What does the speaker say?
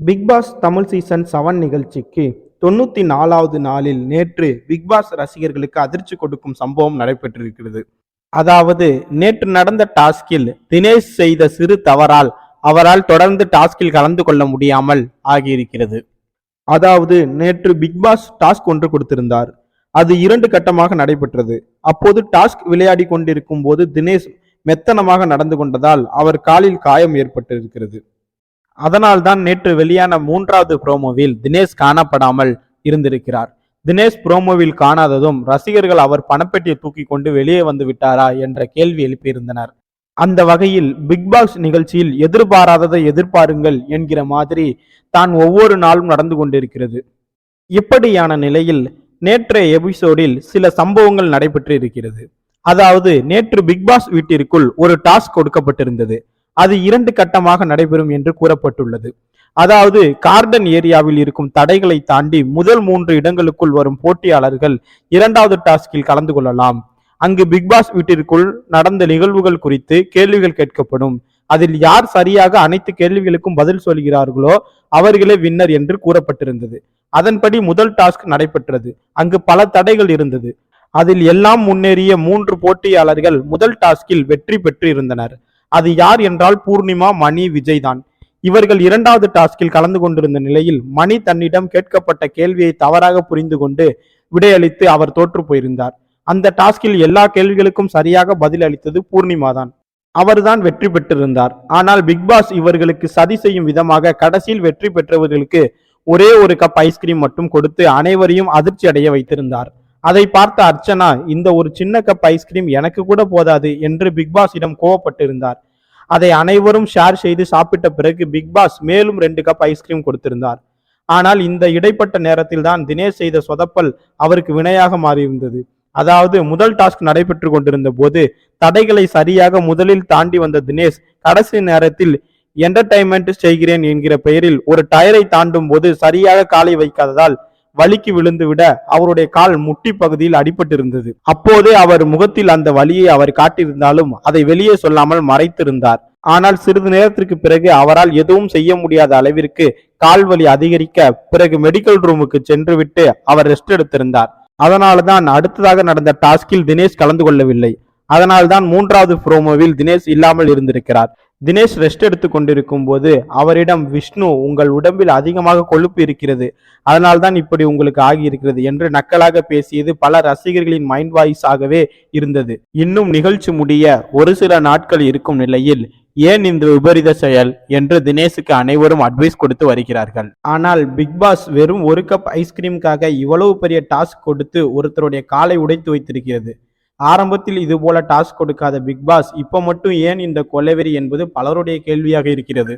Bigg Boss Tamil season seven நிகழ்ச்சிக்கு தொண்ணூத்தி நாலாவது நாளில் நேற்று பிக்பாஸ் ரசிகர்களுக்கு அதிர்ச்சி கொடுக்கும் சம்பவம் நடைபெற்றிருக்கிறது. அதாவது நேற்று நடந்த டாஸ்கில் தினேஷ் செய்த சிறு தவறால் அவரால் தொடர்ந்து டாஸ்கில் கலந்து கொள்ள முடியாமல் ஆகியிருக்கிறது. அதாவது நேற்று பிக்பாஸ் டாஸ்க் ஒன்று கொடுத்திருந்தார். அது இரண்டு கட்டமாக நடைபெற்றது. அப்போது டாஸ்க் விளையாடி கொண்டிருக்கும் போது தினேஷ் மெத்தனமாக நடந்து கொண்டதால் அவர் காலில் காயம் ஏற்பட்டிருக்கிறது. அதனால்தான் நேற்று வெளியான மூன்றாவது புரோமோவில் தினேஷ் காணப்படாமல் இருந்திருக்கிறார். தினேஷ் புரோமோவில் காணாததும் ரசிகர்கள் அவர் பணப்பெட்டியை தூக்கி கொண்டு வெளியே வந்து விட்டாரா என்ற கேள்வி எழுப்பியிருந்தனர். அந்த வகையில் பிக் பாஸ் நிகழ்ச்சியில் எதிர்பாராததை எதிர்பாருங்கள் என்கிற மாதிரி தான் ஒவ்வொரு நாளும் நடந்து கொண்டிருக்கிறது. இப்படியான நிலையில் நேற்றைய எபிசோடில் சில சம்பவங்கள் நடைபெற்று இருக்கிறது அதாவது நேற்று பிக் பாஸ் வீட்டிற்குள் ஒரு டாஸ்க் கொடுக்கப்பட்டிருந்தது. அது இரண்டு கட்டமாக நடைபெறும் என்று கூறப்பட்டுள்ளது. அதாவது கார்டன் ஏரியாவில் இருக்கும் தடைகளை தாண்டி முதல் மூன்று இடங்களுக்குள் வரும் போட்டியாளர்கள் இரண்டாவது டாஸ்கில் கலந்து கொள்ளலாம். அங்கு பிக் பாஸ் வீட்டிற்குள் நடந்த நிகழ்வுகள் குறித்து கேள்விகள் கேட்கப்படும். அதில் யார் சரியாக அனைத்து கேள்விகளுக்கும் பதில் சொல்கிறார்களோ அவர்களே வின்னர் என்று கூறப்பட்டிருந்தது. அதன்படி முதல் டாஸ்க் நடைபெற்றது. அங்கு பல தடைகள் இருந்தது. அதில் எல்லாம் முன்னேறிய மூன்று போட்டியாளர்கள் முதல் டாஸ்கில் வெற்றி பெற்று இருந்தனர் அது யார் என்றால் பூர்ணிமா மணி விஜய் தான். இவர்கள் இரண்டாவது டாஸ்கில் கலந்து கொண்டிருந்த நிலையில் மணி தன்னிடம் கேட்கப்பட்ட கேள்வியை தவறாக புரிந்து கொண்டு விடையளித்து அவர் தோற்று போயிருந்தார். அந்த டாஸ்கில் எல்லா கேள்விகளுக்கும் சரியாக பதில் அளித்தது பூர்ணிமா தான். அவர்தான் வெற்றி பெற்றிருந்தார். ஆனால் பிக் பாஸ் இவர்களுக்கு சதி செய்யும் விதமாக கடைசியில் வெற்றி பெற்றவர்களுக்கு ஒரே ஒரு கப் ஐஸ்கிரீம் மட்டும் கொடுத்து அனைவரையும் அதிர்ச்சி அடைய வைத்திருந்தார். அதை பார்த்த அர்ச்சனா இந்த ஒரு சின்ன கப் ஐஸ்கிரீம் எனக்கு கூட போதாது என்று பிக்பாஸிடம் கோவப்பட்டிருந்தார். அதை அனைவரும் ஷேர் செய்து சாப்பிட்ட பிறகு பிக் பாஸ் மேலும் ரெண்டு கப் ஐஸ்கிரீம் கொடுத்திருந்தார். ஆனால் இந்த இடைப்பட்ட நேரத்தில் தான் தினேஷ் செய்த சொதப்பல் அவருக்கு வினையாக மாறியிருந்தது. அதாவது முதல் டாஸ்க் நடைபெற்று கொண்டிருந்த போது தடைகளை சரியாக முதலில் தாண்டி வந்த தினேஷ் கடைசி நேரத்தில் என்டர்டைன்மெண்ட் செய்கிறேன் என்கிற பெயரில் ஒரு டயரை தாண்டும் போது சரியாக காலை வைக்காததால் வலிக்கு விழுந்து விட அவருடைய கால் முட்டி பகுதியில் அடிபட்டிருந்தது. அப்போதே அவர் முகத்தில் அந்த வலியை அவர் காட்டியிருந்தாலும் அதை வெளியே சொல்லாமல் மறைத்திருந்தார். ஆனால் சிறிது நேரத்திற்கு பிறகு அவரால் எதுவும் செய்ய முடியாத அளவிற்கு கால் வலி அதிகரிக்க பிறகு மெடிக்கல் ரூமுக்கு சென்று விட்டு அவர் ரெஸ்ட் எடுத்திருந்தார். அதனால்தான் அடுத்ததாக நடந்த டாஸ்கில் தினேஷ் கலந்து கொள்ளவில்லை. அதனால்தான் மூன்றாவது புரோமோவில் தினேஷ் இல்லாமல் இருந்திருக்கிறார். தினேஷ் ரெஸ்ட் எடுத்து கொண்டிருக்கும் போது அவரிடம் விஷ்ணு உங்கள் உடம்பில் அதிகமாக கொழுப்பு இருக்கிறது. அதனால்தான் இப்படி உங்களுக்கு ஆகியிருக்கிறது என்று நக்கலாக பேசியது பல ரசிகர்களின் மைண்ட் வாய்ஸ் ஆகவே இருந்தது. இன்னும் நிகழ்ச்சி முடிய ஒரு சில நாட்கள் இருக்கும் நிலையில் ஏன் இந்த விபரீத செயல்? என்று தினேஷுக்கு அனைவரும் அட்வைஸ் கொடுத்து வருகிறார்கள். ஆனால் பிக் பாஸ் வெறும் ஒரு கப் ஐஸ்கிரீமுக்காக இவ்வளவு பெரிய டாஸ்க் கொடுத்து ஒருத்தருடைய காலை உடைத்து வைத்திருக்கிறது. ஆரம்பத்தில் இது போல டாஸ்க் கொடுக்காத பிக் பாஸ் இப்போ மட்டும் ஏன் இந்த கொலைவெறி என்பது பலருடைய கேள்வியாக இருக்கிறது?